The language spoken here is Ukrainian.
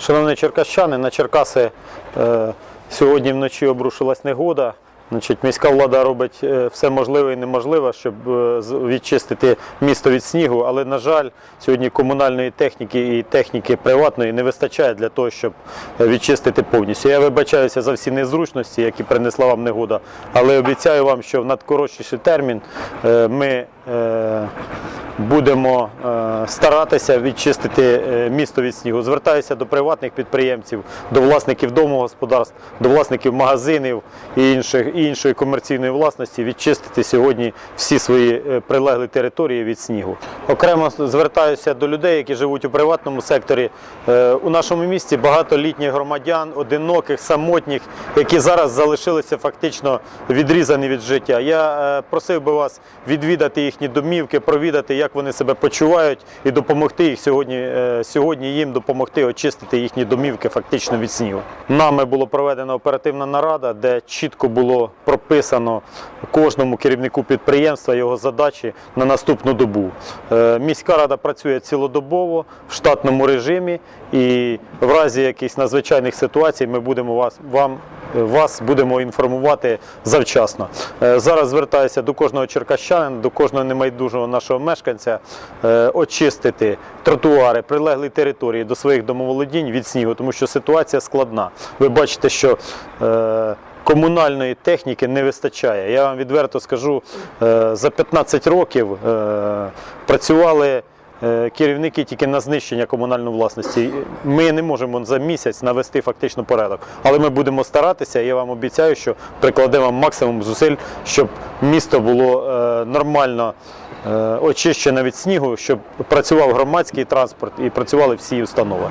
Шановні черкащани, на Черкаси е, сьогодні вночі обрушилась негода. Значить, міська влада робить е, все можливе і неможливе, щоб е, відчистити місто від снігу. Але, на жаль, сьогодні комунальної техніки і техніки приватної не вистачає для того, щоб е, відчистити повністю. Я вибачаюся за всі незручності, які принесла вам негода, але обіцяю вам, що в надкоротший термін ми. Будемо е, старатися відчистити е, місто від снігу. Звертаюся до приватних підприємців, до власників домогосподарств, до власників магазинів і інших, іншої комерційної власності відчистити сьогодні всі свої е, прилеглі території від снігу. Окремо звертаюся до людей, які живуть у приватному секторі. У нашому місті багато літніх громадян, одиноких, самотніх, які зараз залишилися фактично відрізані від життя. Я просив би вас відвідати їхні домівки, провідати, як вони себе почувають, і допомогти їх сьогодні, е, сьогодні їм допомогти очистити їхні домівки фактично від снігу. Нами було проведена оперативна нарада, де чітко було прописано кожному керівнику підприємства його задачі на наступну добу. Е, Міська рада працює цілодобово в штатному режимі, і в разі якихось надзвичайних ситуацій ми будемо вас вам. Вас будемо інформувати завчасно. Е, Зараз звертаюся до кожного черкащанина, до кожного немайдужого нашого мешканця е, очистити тротуари, прилеглі території до своїх домоволодінь від снігу, тому що ситуація складна. Ви бачите, що е, комунальної техніки не вистачає. Я вам відверто скажу, е, за 15 років е, працювали. Е, Керівники тільки на знищення комунальної власності. Ми не можемо за місяць навести фактично порядок. Але ми будемо старатися. Я вам обіцяю, що прикладемо максимум зусиль, щоб місто було е, нормально е, очищене від снігу, щоб працював громадський транспорт і працювали всі установи.